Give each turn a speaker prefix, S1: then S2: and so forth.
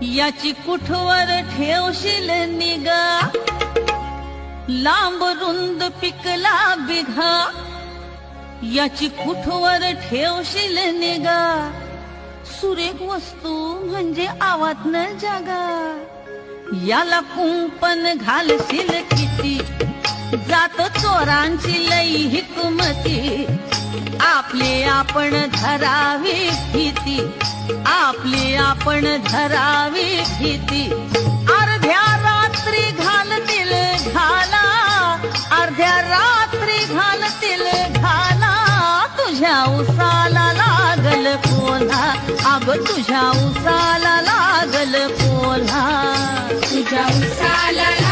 S1: याची कुठवर ठेवशील निगा? लांब रुंद पिकला बिघा. याची कुठवर ठेवशील निगा? सुरेख वस्तू म्हणजे आवात न जागा. याला कुंपण घालशील किती? जात चोरांची लई हिकमती. आपली आपण धरावी भीती. आपली आपण धरावी भीती. अर्ध्या रात्री घालतील घाला. अर्ध्या रात्री घालतील घाला. तुझ्या उसाला लागल कोल्हा. अग तुझ्या उसाला लागल कोल्हा.
S2: तुझ्या उसाला